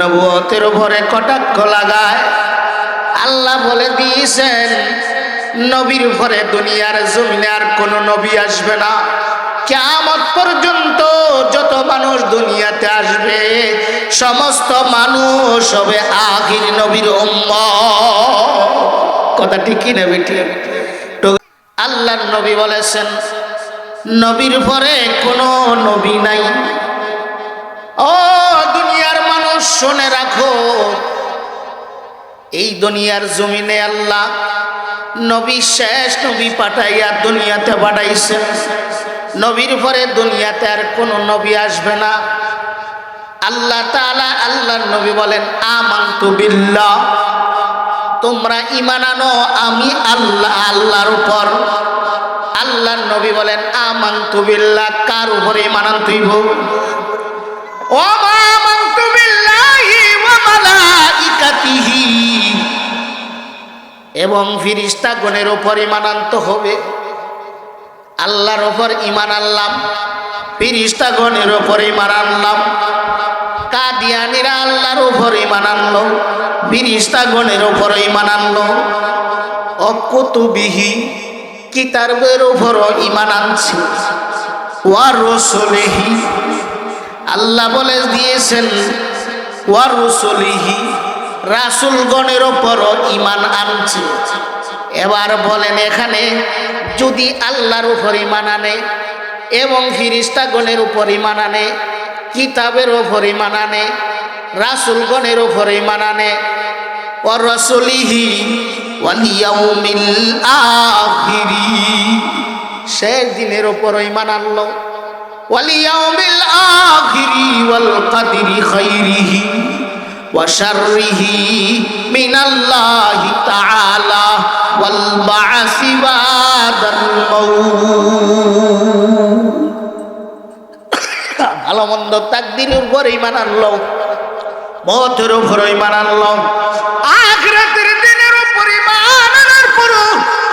নবুয়তের উপরে কটাক্ষ লাগায়। আল্লাহ বলে দিয়েছেন, নবীর উপরে দুনিয়ার জমিনে আর কোনো নবী আসবে না। কেমত পর্যন্ত যত মানুষ দুনিয়াতে আসবে, সমস্ত মানুষ হবে আখির নবীর কথা ঠিকই না বেটি আল্লাহর নবী বলেছেন, নবীর পরে কোনো নবী নাই। ও শুনে রাখো, এই দুনিয়ার জমিনে আল্লাহ নবী শেষ নবী পাঠাইয়া দুনিয়াতে পাঠাইছেন নবীর পরে দুনিয়াতে আর কোনো নবী আসবে না। আল্লাহ তাআলা আল্লাহর নবী বলেন, আমান্তু বিল্লাহ। তোমরা ইমান আনো, আমি আল্লাহ, আল্লাহর উপর। আল্লাহর নবী বলেন, আমান্তু বিল্লাহ। কার উপরে ইমান আনতেইব ও মা! মালাইকাতিহি এবং ফিরিস্তা গণের ওপর ইমানান্ত হবে। আল্লাহর ওপর ইমান আনলাম ফিরিস্তা গণের ওপর ইমান আনলাম। কাদিয়ানিরা আল্লাহর ওপর ইমান আনলো ফিরিস্তা গণের ওপর ইমান আনলো। অকুতুবিহি, কিতাবের ওপর ইমান আনছে। ওয়ার রসলেহি, আল্লাহ বলে দিয়েছেন ওয়ার রসলিহি রাসুলগণের ওপর ইমান আনছে। এবার বলেন, এখানে যদি আল্লাহর উপর ইমান আনে এবং ফিরিস্তাগণের উপর ইমান আনে, কিতাবের ওপর ইমান আনে, রাসুলগণের ওপর ইমান আনে ও রসলিহি ওয়ালিয়াউমিল শেষ দিনের ওপর ইমান আনলো। ওয়ালিয়াউমিল আখিরি ওয়াল কাদিরি খাইরিহি وشره من الله تعالى والبعث بعد الموت ভালো মন্দ তাকদিরের উপর ইমান আনলো মতের উপর ইমান আনলো আখরাতের দিনের উপর ইমান আনার পরও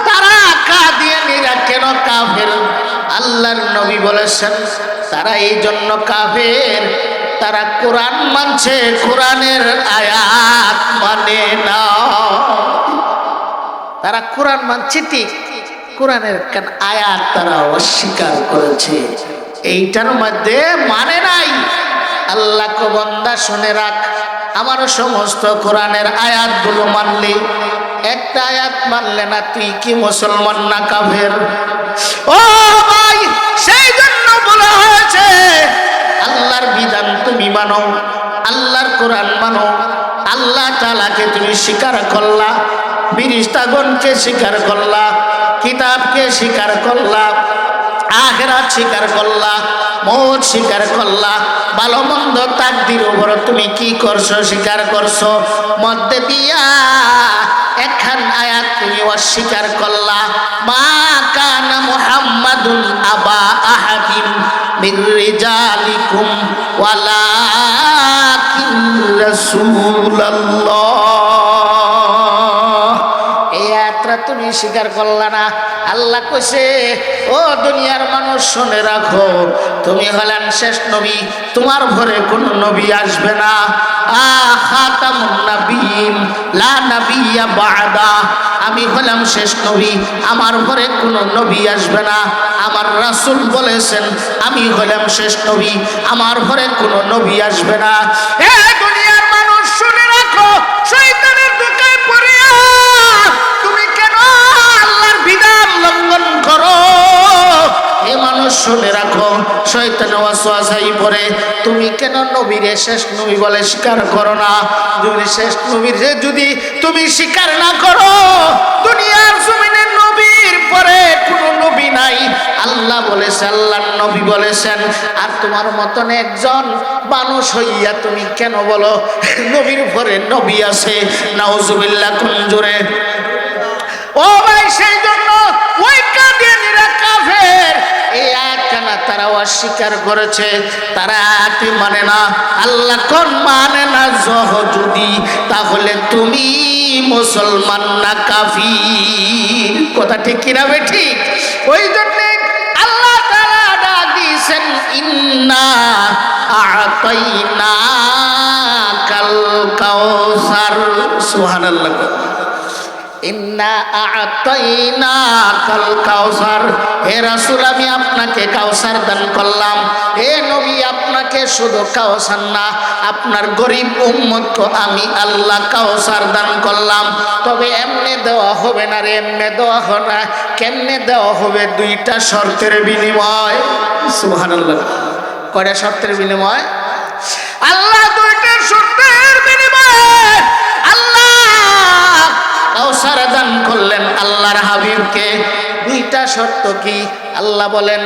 তারা কাদিয়ানিরা কেন কাফের আল্লাহর নবী বলেছেন তারা এই জন্য কাফের তারা কোরআন মানছে, কোরআনের আয়াত মানে না। তারা কোরআন মানছে ঠিক, কোরআনের আয়াত তারা অস্বীকার করেছে। এইটার মধ্যে মানে নাই। আল্লাহ কবন্দা শুনে রাখ, আমার সমস্ত কোরআনের আয়াতগুলো মানলি। একটা আয়াত মানলে না তুই কি মুসলমান না কাফের? ও মানো, আল্লাহর কোরআন মানো, আল্লাহ তালাকে তুমি স্বীকার করলা বিরিস্তাগণকে স্বীকার করলা, কিতাবকে স্বীকার করলা, আখেরাত স্বীকার করলা মত স্বীকার করলা ভালো মন্দ তাকদির উপর তুমি কি করছ, স্বীকার করছ? মধ্যে দিয়া একখান আয়াত তুমি অস্বীকার করলা, মা এই আয়াতটা তুমি স্বীকার করলা না। আল্লাহ কইছে, ও দুনিয়ার মানুষ, শুনে রাখো, তুমি হলেন শেষ নবী, তোমার ঘরে কোনো নবী আসবে না। আমি হলাম শেষ নবী, আমার ঘরে কোনো নবী আসবে না। আমার রাসুল বলেছেন, আমি হলাম শেষ নবী, আমার ঘরে কোনো নবী আসবে না। শুনে রাখো শয়তান ওয়াসওয়াসাই পরে তুমি কেন নবীরে শেষ নবী বলে স্বীকার করো না? যদি শেষ নবীর যদি তুমি স্বীকার না করো, দুনিয়ার জমিনে নবীর পরে কোনো নবী নাই। আল্লাহ বলেছে আল্লাহর নবী বলেছেন, আর তোমার মতন একজন মানুষ হইয়া তুমি কেন বলো, নবীর পরে নবী আছে? নাউজুবিল্লাহ কুঞ্জুরে ও ভাই, সেই জন্য তারা অস্বীকার করেছে। তারা আয়াতই মানে না, আল্লাহ কোন মানে না? জহ যদি, তাহলে তুমি মুসলমান না কাফি কথা ঠিক কিনা ঠিক? ওই জন্য আল্লাহ তাআলা ডাক দিয়েছেন, ইন্না আতাইনা সুবহানাল্লাহ কাল কাউসার। হে রাসূল আমি আপনাকে কাউসার দান করলাম। হে আপনাকে শুধু আপনার গরিব উম্মত আমি আল্লাহ কাউসার দান করলাম। তবে এমনি দেওয়া হবে না রে, এমনি দেওয়া হবে না। কেমনে দেওয়া হবে? দুইটা শর্তের বিনিময়। সুবহানাল্লাহ। কয়টা শর্তের বিনিময়? আল্লাহ দুইটা কাউসার দান করলেন আল্লাহর হাবিবকে। দুইটা শর্ত কি? আল্লাহ বলেন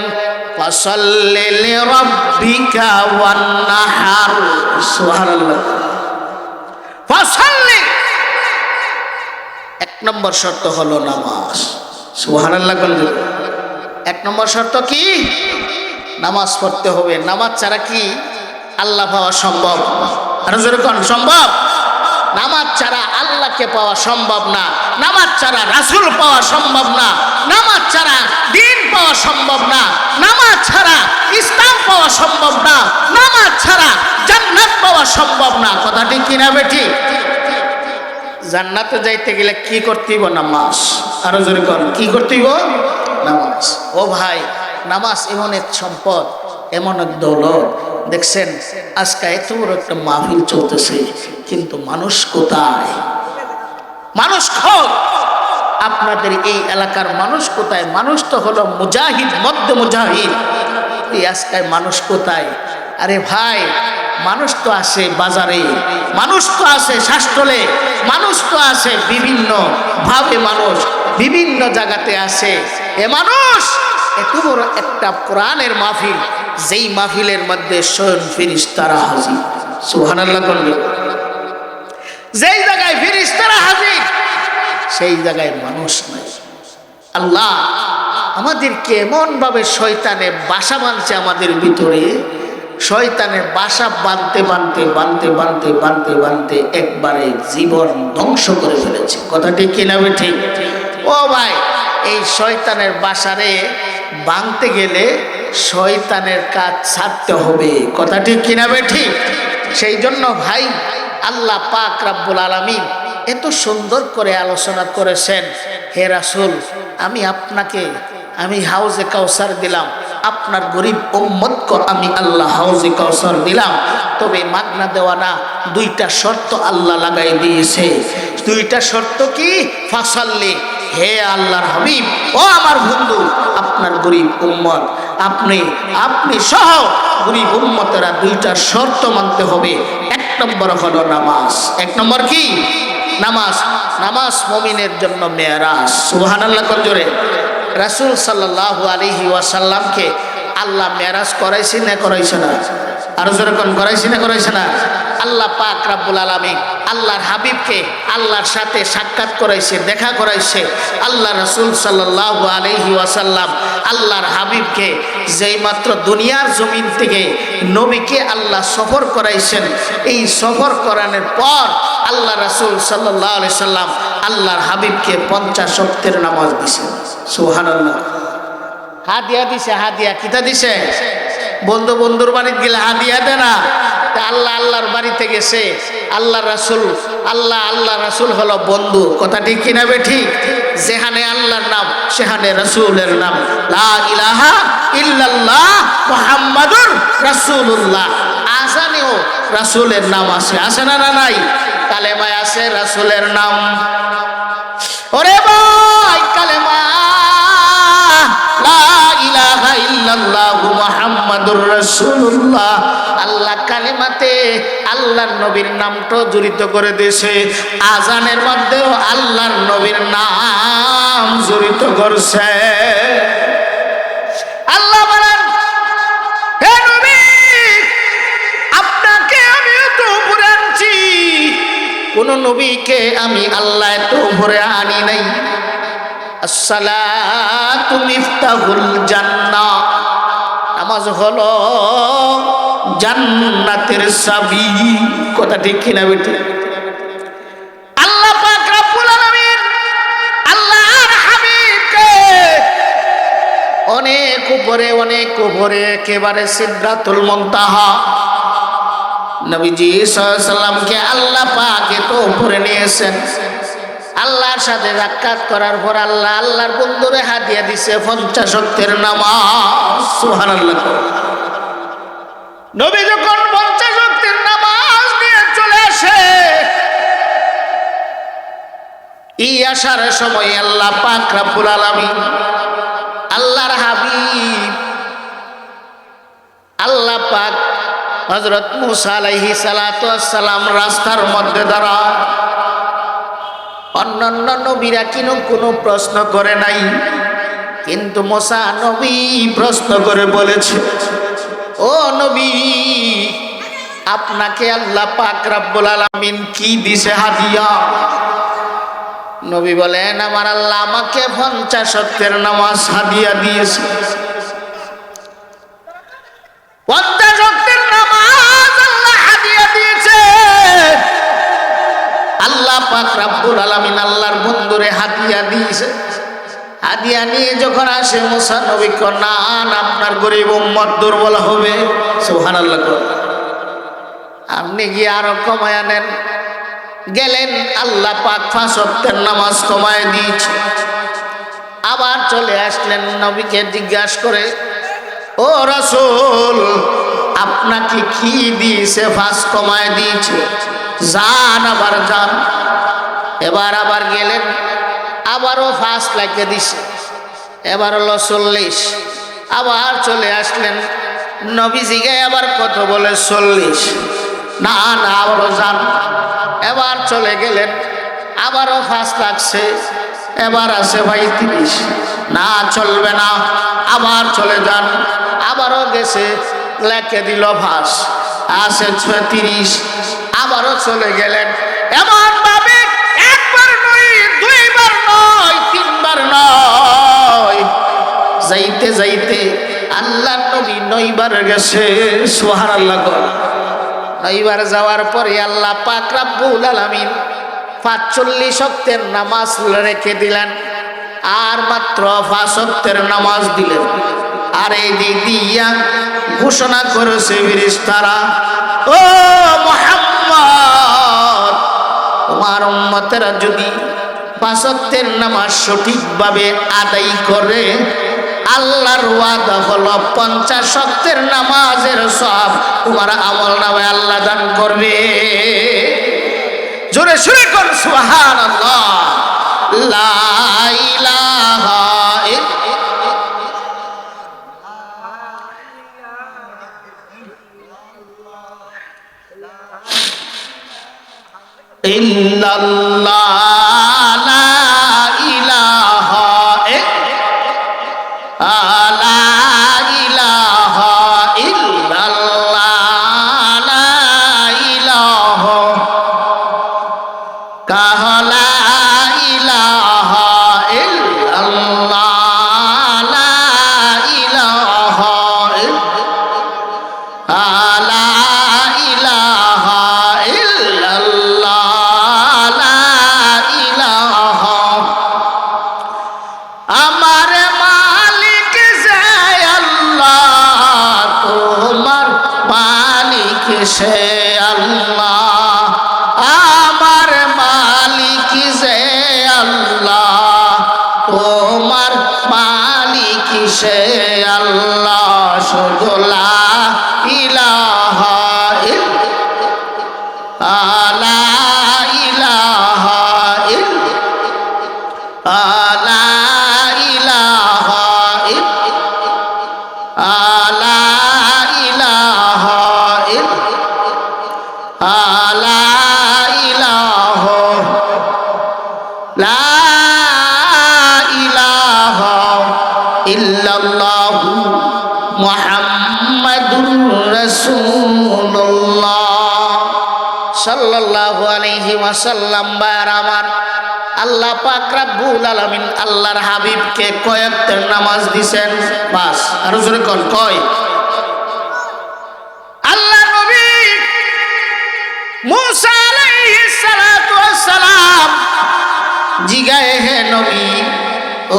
এক নম্বর শর্ত হলো নামাজ। সুবহানাল্লাহ বলুন এক নম্বর শর্ত কি? নামাজ পড়তে হবে। নামাজ ছাড়া কি আল্লাহ পাওয়া সম্ভব? আরও সম্ভব? নামাজ ছাড়া আল্লাহকে পাওয়া সম্ভব না, নামাজ ছাড়া রাসুল পাওয়া সম্ভব না, নামাজ ছাড়া দিন পাওয়া সম্ভব না, নামাজ ছাড়া ইসলাম পাওয়া সম্ভব না, নামাজ ছাড়া জান্নাত পাওয়া সম্ভব না। কথাটি কিনা বেঠি জান্নাতে যাইতে গেলে কি করতে হইব নামাজ। আরও জোরে কর, কি করতে হইব নামাজ। ও ভাই, নামাজ এমন এক সম্পদ, এমন এক দৌলত। দেখছেন, আজকে এত বড় একটা মাহফিল চলতেছে। কিন্তু মানুষ কোথায়? মানুষ খোঁজ আপনাদের এই এলাকার মানুষ কোথায়? মানুষ তো হলো মুজাহিদ মধ্য মুজাহিদ। এই আজকায় মানুষ কোথায়? আরে ভাই, মানুষ তো আসে বাজারে, মানুষ তো আসে শাস্ত্রলে মানুষ তো আসে বিভিন্ন ভাবে মানুষ, বিভিন্ন জায়গাতে আসে এ মানুষ এত বড় একটা কোরআনের মাহফিল, যেই মাহফিলের মধ্যে স্বয়ং ফিরিস্তারা হাজির। সুবহানাল্লাহ করবে যেই জায়গায় ফিরিস্তারা হাজির সেই জায়গায় মানুষ নাই। আল্লাহ আমাদেরকে এমনভাবে শয়তানে বাসা বাঁধছে আমাদের ভিতরে। শয়তানের বাসা বাঁধতে বাঁধতে বাঁধতে বাঁধতে বাঁধতে বাঁধতে একবারে জীবন ধ্বংস করে ফেলেছে। কথাটি কিনাবে ঠিক ও ভাই এই শয়তানের বাসারে বাঁধতে গেলে শয়তানের কাজ ছাড়তে হবে। কথাটি কিনাবে ঠিক। সেই জন্য ভাই আল্লাহ পাক রাব্বুল আলামিন এত সুন্দর করে আলোচনা করেছেন। হে রাসূল, আমি আপনাকে, আমি হাউজে কাউসার দিলাম। আপনার গরিব উম্মতকে আমি আল্লাহ হাউজে কাউসার দিলাম। তবে মাগনা দেওয়া না, দুইটা শর্ত আল্লাহ লাগাই দিয়েছে। দুইটা শর্ত কি? ফাসাল্লি। হে আল্লাহর হাবিব, ও আমার বন্ধু, আপনার গরিব উম্মত, আপনি আপনি সহ গরিব উম্মতেরা দুইটা শর্ত মানতে হবে। নম্বর হলো নামাজ। এক নম্বর কি? নামাজ। নামাজ মমিনের জন্য মেয়ারাজ। সুহান আল্লাহ জোরে? রাসুল সাল্লাহ আলহি ওয়াসাল্লামকে আল্লাহ মেয়ারাজ করাইছে না করাইছে না? আরও যেরকম করাইছে না করাইছে না? আল্লাহ পাক রাব্বুল আলমী আল্লাহর হাবিবকে আল্লাহর সাথে সাক্ষাৎ করাইছে, দেখা করাইছে। আল্লাহ রসুল সাল্লাহ আলহি ওয়াসাল্লাম আল্লাহর হাবিবকে যেই মাত্র দুনিয়ার জমিন থেকে নবীকে আল্লাহ সফর করাইছেন, এই সফর করানোর পর আল্লাহ রসুল সাল্লাহ আলি সাল্লাম আল্লাহর হাবিবকে পঞ্চাশ শক্তের নামাজ দিছেন সুহান হাদিয়া দিছে, হাদিয়া। কিতা দিছে? বন্ধু বন্ধুর বাড়িতে গেলে হাদিয়া দে না। তা আল্লাহ আল্লাহর বাড়িতে গেছে আল্লাহ রাসুল, আল্লাহ আল্লাহ রাসুল হলো বন্ধু। কিনাবে ঠিক যেখানে আল্লাহর নাম, সেখানে রাসুলের নাম। লা ইলাহা ইল্লাল্লাহ মুহাম্মাদুর আজানেও রাসুলের নাম আছে। আছে না না নাই? কালেমায় আছে রাসুলের নাম। রাসূলুল্লাহ। আল্লাহ কালেমাতে আল্লাহর নবীর নামটা জড়িত করে দিয়েছে। আজানের মধ্যেও আল্লাহর নবীর নাম জড়িত করছে। আল্লাহ বলেন আপনাকে আমি তো উপরে কোন নবীকে আমি আল্লাহ এত উপরে আনি নাই। আসসালাতু মিফতাহুল জান্নাহ। নামাজ হলো জান্নাতের চাবি কথা ঠিক কিনা বেটে? আল্লাহ পাক রব্বুল আলামিন আল্লাহর হাবিবকে অনেক উপরে অনেক উপরে একেবারে সিদ্ধাতুল মুনতাহা নবীজি সাল্লামকে আল্লাহ পাকে তো উপরে নিয়েছেন। আল্লাহর সাথে সাক্ষাৎ করার পর আল্লাহ আল্লাহর বন্ধুরে হাতিয়া দিছে পঞ্চাশ শক্তের নামাজ। সুহান আল্লাহ নবী যখন পঞ্চাশ শক্তির নামাজ নিয়ে চলে আসে, এই আসার সময় আল্লাহ পাক রাব্বুল আলামিন আল্লাহর হাবিব, আল্লাহ পাক হজরত মুসা আলাইহি সালাম রাস্তার মধ্যে দাঁড়ায়। অন্যান্য নবীরা কিনো কোনো প্রশ্ন করে নাই। কিন্তু মোসা নবী প্রশ্ন করে বলেছে, ও নবী, আপনাকে আল্লাহ পাক রাব্বুল আলামিন কি দিছে হাদিয়া? নবী বলেন, আমার আল্লাহ আমাকে পঞ্চাশ সত্যের নামাজ হাদিয়া দিয়েছে। পাক রাব্বুল আলামিন আল্লাহর বন্ধুরে হাদিয়া দিয়েছে। হাদিয়া নিয়ে যখন আসে, মুসা নবী না আপনার গরিব উম্মত দুর্বল হবে। সুবহানাল্লাহ আপনি গিয়ে আরও কমায় নেন? গেলেন আল্লাহ পাক ফাঁসত্বের নামাজ কমায় দিয়েছে। আবার চলে আসলেন নবীকে জিজ্ঞাসা করে, ও রসুল, আপনাকে কি দিয়েছে ফাঁস কমায় দিয়েছে? যান আবার যান এবার আবার গেলেন, আবারও ফাঁস লাগিয়ে দিছে। এবার হলো চল্লিশ। আবার চলে আসলেন। নবীজিকে আবার কত বলে চল্লিশ। না না, আবারও যান এবার চলে গেলেন, আবারও ফাঁস লাগছে। এবার আছে ভাই তিরিশ না, চলবে না। আবার চলে যান। আবারও গেছে, লেখে দিল ফাঁস। আছে ছত্রিশ আবারও চলে গেলেন। এমন ভাবে একবার নয়, দুইবার নয়, তিনবার নয়। যাইতে যাইতে আল্লাহ নবী নইবার গেছে সোহার আল্লাহ নইবার যাওয়ার পরে আল্লাহ পাক রাব্বুল আলামিন পাঁচচল্লিশ শক্তের নামাজ রেখে দিলেন, আর মাত্র পাঁচ শক্তের নামাজ দিলেন। আর এই দিক দিয়া ঘোষণা করেছে ফিরিস্তারা ও মোহাম্মদ, তোমার উম্মতেরা যদি পাঁচত্বের নামাজ সঠিকভাবে আদায় করে, আল্লাহর ওয়াদা হলো পঞ্চাশ শক্তের নামাজের সব তোমার আমল নামে আল্লাহ দান করবে। জোরে সুরে কর সুহান আল্লাহ লা ইল্লাল্লাহ সে আল্লাহ আমার মালিক যে আল্লাহ তোমার মালিক সে আমার। আল্লাহ পাক আলামিন আল্লাহর হাবিবকে কয়েকটার নামাজ দিছেন। বাস, আর জোরে কয়? আল্লাহ নবী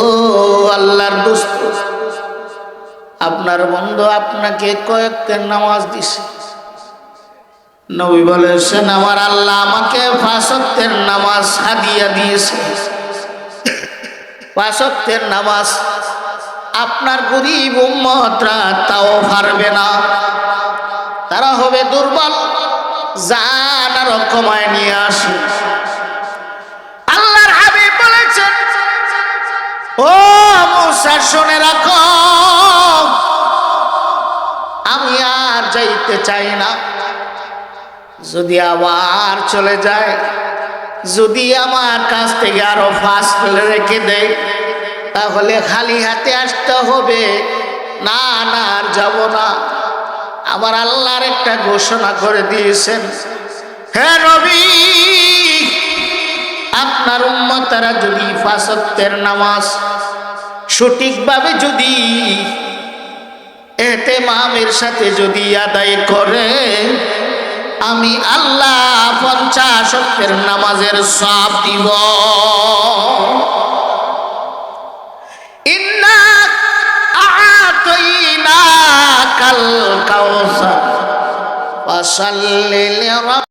ও আল্লাহর দোস্ত, আপনার বন্ধু আপনাকে কয়েকটার নামাজ দিছে। নবী বলেছেন, আমার আল্লাহ আমাকে ফাঁসত্বের নামাজ হাদিয়া দিয়েছে। পাঁচত্বের নামাজ আপনার গরিব উম্মতরা তাও পারবে না। তারা হবে দুর্বল, জান আর কমায় নিয়ে আসে। আল্লাহর হাবিব বলেছেন, ও মুসা, শুনে রাখো। আমি আর যাইতে চাই না। যদি আবার চলে যায়, যদি আমার কাছ থেকে আরও ফাঁস রেখে দেয়, তাহলে খালি হাতে আসতে হবে। না না, আর যাব না। আমার আল্লাহর একটা ঘোষণা করে দিয়েছেন। হ্যাঁ রবি আপনার উম্মতারা যদি ফাঁসত্বের নামাজ সঠিকভাবে যদি এতে মামের সাথে যদি আদায় করে আমি আল্লাহ পঞ্চাশ অক্ষের নামাজের সব দিব। কাল কাউসা